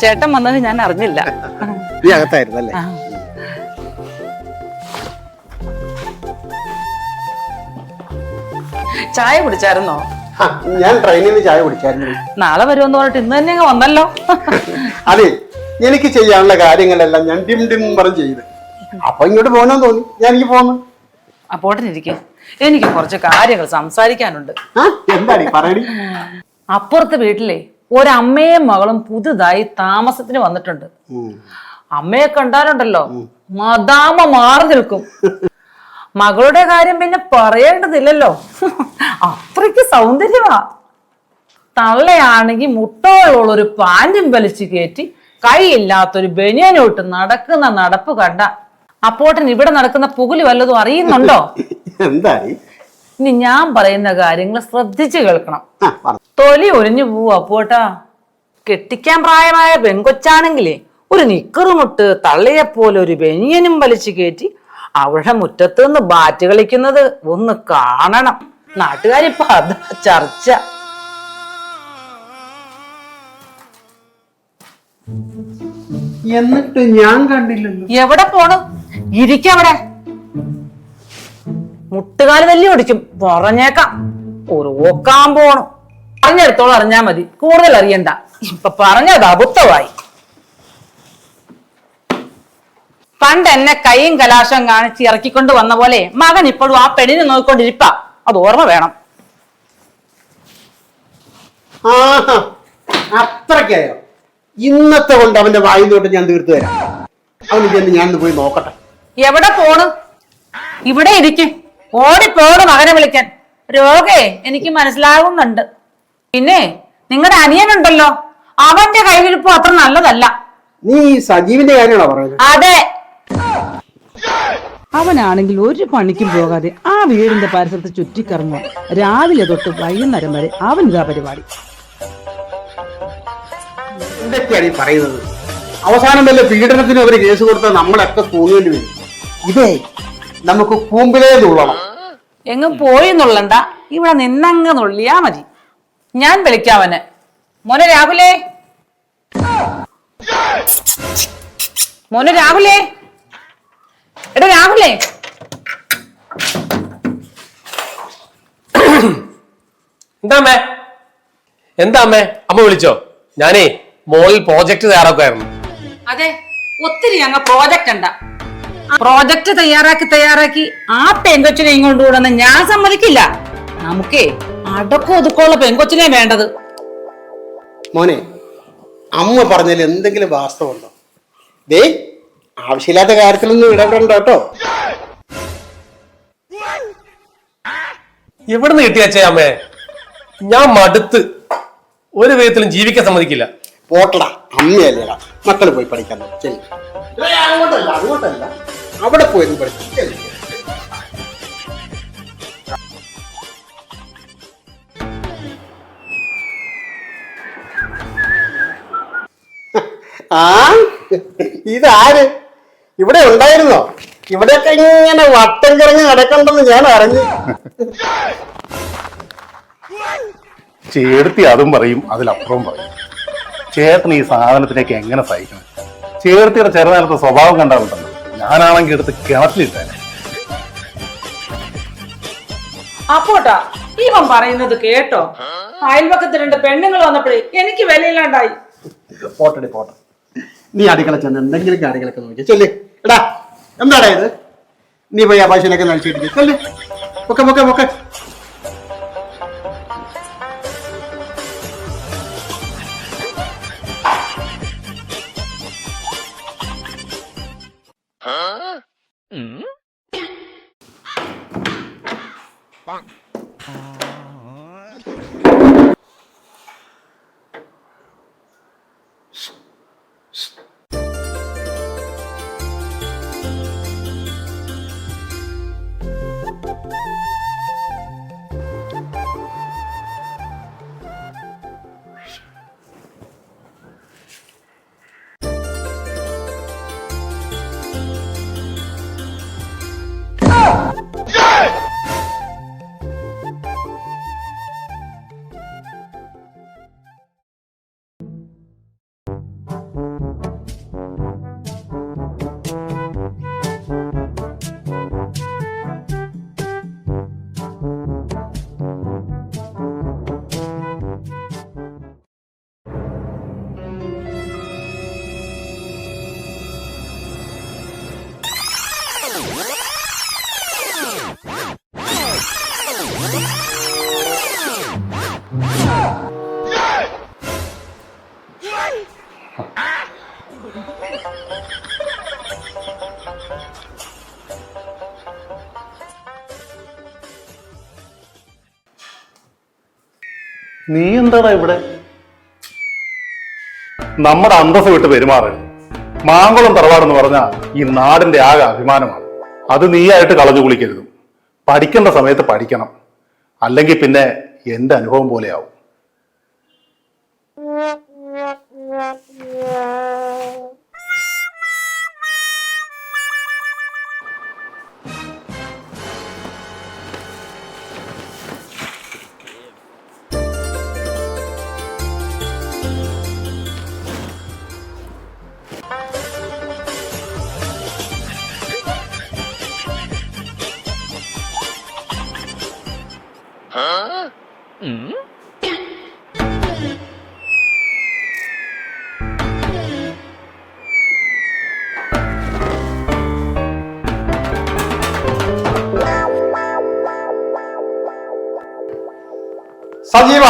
ചേട്ടൻ വന്നത് ഞാൻ അറിഞ്ഞില്ല. നീ അകത്തായിരുന്നല്ലേ. ചായ കുടിച്ചായിരുന്നോ? ഞാൻ ട്രെയിനിൽ നിന്ന് ചായ കുടിച്ചായിരുന്നു. നാളെ വരുമെന്ന് പറഞ്ഞിട്ട് ഇന്ന് തന്നെ വന്നല്ലോ. അതെ എനിക്ക് ചെയ്യാനുള്ള കാര്യങ്ങളെല്ലാം ഞാൻ ഡിം ഡിം പറഞ്ഞ് ചെയ്ത്. അപ്പൊ ഇങ്ങോട്ട് പോകണമെന്ന് തോന്നി. ഞാൻ എനിക്ക് പോന്നു. അപ്പോട്ടിരിക്കും എനിക്ക് കുറച്ച് കാര്യങ്ങൾ സംസാരിക്കാനുണ്ട്. പറയടി? അപ്പുറത്തെ വീട്ടിലെ ഒരമ്മയും മകളും പുതുതായി താമസത്തിന് വന്നിട്ടുണ്ട്. അമ്മയെ കണ്ടാലുണ്ടല്ലോ മദാമ മാറി നിൽക്കും. മകളുടെ കാര്യം പിന്നെ പറയേണ്ടതില്ലല്ലോ. അത്രയ്ക്ക് സൗന്ദര്യമാ. തള്ളയാണെങ്കിൽ മുട്ടോളുള്ള ഒരു പാന്റും വലിച്ചു കയറ്റി കൈയില്ലാത്തൊരു ബനിയനോട്ട് നടക്കുന്ന നടപ്പ് കണ്ട. അപ്പോട്ടൻ ഇവിടെ നടക്കുന്ന പുകുലി വല്ലതും അറിയുന്നുണ്ടോ? എന്താടി ഇനി ഞാൻ പറയുന്ന കാര്യങ്ങൾ ശ്രദ്ധിച്ചു കേൾക്കണം. തൊലി ഒരിഞ്ഞു പോവും അപ്പോട്ടാ കെട്ടിക്കാൻ പ്രായമായ പെങ്കൊച്ചാണെങ്കിലേ ഒരു നിക്കറുമുട്ട് തള്ളിയെ പോലെ ഒരു ബനിയനും വലിച്ചു കയറ്റി അവളുടെ മുറ്റത്ത് നിന്ന് ബാറ്റ് കളിക്കുന്നത് ഒന്ന് കാണണം. നാട്ടുകാരിപ്പോ അതാ ചർച്ച. എന്നിട്ട് ഞാൻ കണ്ടില്ലല്ലോ. എവിടെ പോണു? ഇരിക്കവിടെ മുട്ടുകാൽ തല്ലി ഓടിക്കും പറഞ്ഞേക്കാം. ഒരു ഓക്കാൻ പോണു. പറഞ്ഞെടുത്തോളം അറിഞ്ഞാ മതി. കൂടുതൽ അറിയണ്ട. ഇപ്പൊ പറഞ്ഞത് അബുദ്ധമായി. പണ്ട് എന്നെ കൈയും കലാശം കാണിച്ച് ഇറക്കിക്കൊണ്ട് വന്ന പോലെ മകൻ ഇപ്പോഴും ആ പെണ്ണിനെ നോക്കിക്കൊണ്ടിരിപ്പ. അത് ഓർമ്മ വേണം. ആഹാ അത്രയ്ക്കായോ? ഇന്നത്തെ കൊണ്ട് അവന്റെ വായിൽ തൊട്ട് ഞാൻ തീർത്തു തരാം. അവന് ചെന്ന് ഞാൻ പോയി നോക്കട്ടെ. എവിടെ പോണ്? ഇവിടെ ഇരിക്കും. ഓടിപ്പോണ് മകനെ വിളിക്കാൻ. രോഗേ എനിക്ക് മനസ്സിലാകുന്നുണ്ട് പിന്നെ നിങ്ങളുടെ അനിയനുണ്ടല്ലോ. അവന്റെ കൈവിരിപ്പ് അത്ര നല്ലതല്ല. നീ ഈ സജീവിന്റെ കാര്യമാണോ പറയുന്നത് അതെ. അവനാണെങ്കിൽ ഒരു പണിക്കും പോകാതെ ആ വീടിന്റെ പരിസരത്ത് ചുറ്റിക്കറങ്ങുക രാവിലെ തൊട്ട് വൈകുന്നേരം വരെ അവൻ ഇതാ പരിപാടി. എന്തൊക്കെയാണ് ഈ പറയുന്നത്? അവസാനം വല്ല പീഡനത്തിന് അവർ കേസ് കൊടുത്താൽ നമ്മളൊക്കെ തൂങ്ങേണ്ടി വരും. ഇതേ നമുക്ക് കൂമ്പിലേ തുള്ളണം എങ്ങും പോയി നുള്ളണ്ട. ഇവിടെ നിന്നങ്ങ് നുള്ളിയാ മതി. ഞാൻ വിളിക്കാവന് മോനെ രാഹുലേ. മോനെ രാഹുലേ. എടാ രാഹുലേ. എന്താമ്മേ എന്താമ്മേ അമ്മ? വിളിച്ചോ? ഞാനേ മോളിൽ പ്രോജക്റ്റ് തയ്യാറാക്കുമായിരുന്നു അതെ ഒത്തിരി അങ്ങ് പ്രോജക്റ്റ് ഉണ്ട്. പ്രോജക്റ്റ് തയ്യാറാക്കി തയ്യാറാക്കി ആ പെങ്കൊച്ചിനെ ഇങ്ങോട്ട് കൊണ്ടുവന്ന് ഞാൻ സമ്മതിക്കില്ല. നമുക്കേ അടക്കം ഒതുക്കമുള്ള പെങ്കൊച്ചിനെ വേണ്ടത്. മോനെ അമ്മ പറഞ്ഞതിൽ എന്തെങ്കിലും വാസ്തവുണ്ടോ ദേ ആവശ്യമില്ലാത്ത കാര്യത്തിലൊന്നും ഇടപെടണ്ട കേട്ടോ. എവിടുന്ന് കിട്ടിയച്ചേ അമ്മേ? ഞാൻ മടുത്ത് ഒരു വിധത്തിലും ജീവിക്കാൻ സമ്മതിക്കില്ല. പോട്ടടാ അമ്മയല്ലേടാ മക്കൾ പോയി പഠിക്കാൻ നോക്ക്. അങ്ങോട്ടല്ല അങ്ങോട്ടല്ല. അവിടെ പോയി പഠിച്ചു. ആ? ഇതാര്? ഇവിടെ ഉണ്ടായിരുന്നോ? ഇവിടെയൊക്കെ ഇങ്ങനെ വട്ടം കിറങ്ങി നടക്കണ്ടെന്ന് ഞാൻ അറിഞ്ഞു. ചേർത്തി അതും പറയും അതിലപ്പുറവും പറയും. ചേട്ടൻ ഈ സാധനത്തിനൊക്കെ എങ്ങനെ സഹിക്കണം? ചേർത്തിയുടെ ചെറുനേരത്തെ സ്വഭാവം കണ്ടാലുണ്ടല്ലോ. ഞാനാണെങ്കിൽ എടുത്ത് കിണറ്റിലിട്ടേനെ അപ്പോട്ടാ ഇവൻ പറയുന്നത് കേട്ടോ. അയൽപക്കത്ത് രണ്ട് പെണ്ണുങ്ങൾ വന്നപ്പോഴേ എനിക്ക് വിലയില്ലാണ്ടായി. പോട്ടടി പോട്ടെ. നീ അടുക്കള ചെന്ന് എന്തെങ്കിലും കാര്യങ്ങളൊക്കെ നോക്കി ചെല്ല്. എടാ എന്താടാ ഇത്? നീ പോയി ആ പശുവിനൊക്കെ നടിച്ചിട്ടില്ലേ ചെല്ല്. ഒക്കെ ഒക്കെ ഒക്കെ Shh. നീ എന്താടാ ഇവിടെ? നമ്മുടെ അന്തസ് വിട്ട് പെരുമാറരുത്. മാങ്കുളം തറവാടെന്ന് പറഞ്ഞാൽ ഈ നാടിന്റെ ആകെ അഭിമാനമാണ്. അത് നീയായിട്ട് കളഞ്ഞു കുളിക്കരുത്. പഠിക്കേണ്ട സമയത്ത് പഠിക്കണം. അല്ലെങ്കിൽ പിന്നെ എന്റെ അനുഭവം പോലെയാവും. സജീവ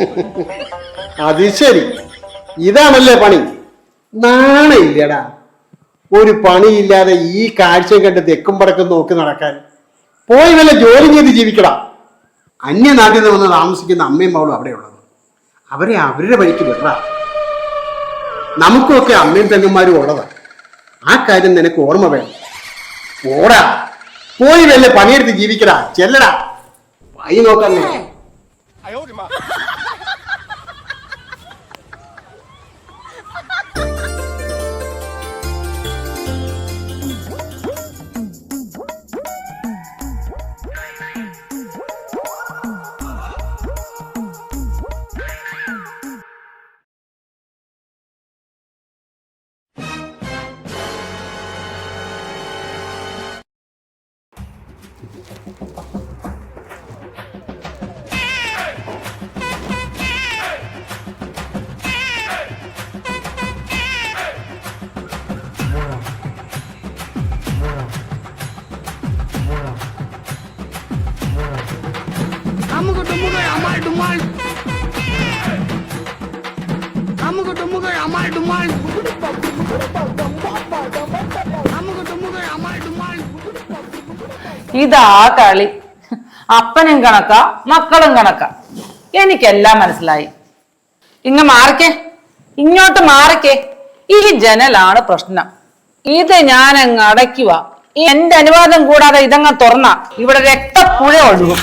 അത് ശരി. ഇതാണല്ലേ പണി? നാണയില്ലടാ. ഒരു പണിയില്ലാതെ ഈ കാഴ്ച കണ്ട് തെക്കും പടക്കും നോക്കി നടക്കാൻ. പോയി വല്ല ജോലി ചെയ്ത് ജീവിക്കടാ. അന്യനാട്ടിൽ നിന്ന് വന്ന് താമസിക്കുന്ന അമ്മയും മകളും അവിടെയുള്ളത് അവരെ അവരുടെ വഴിക്ക് വിടാ നമുക്കൊക്കെ അമ്മയും പെങ്ങന്മാരും ഉള്ളതാണ് ആ കാര്യം നിനക്ക് ഓർമ്മ വേണം. ഓടാ. പോയി വല്ല പണിയെടുത്ത് ജീവിക്കടാ ചെല്ലടാ. വഴി നോക്കാൻ ഇതാ കളി. അപ്പനും കണക്ക മക്കളും കണക്ക. എനിക്കെല്ലാം മനസ്സിലായി. ഇങ്ങ മാറിക്കേ. ഇങ്ങോട്ട് മാറിക്കേ. ഈ ജനലാണ് പ്രശ്നം. ഇത് ഞാൻ അങ്ങ് അടയ്ക്കുക എന്റെ അനുവാദം കൂടാതെ ഇതങ്ങ് തുറന്ന. ഇവിടെ രക്തപ്പുഴ ഒഴുകും.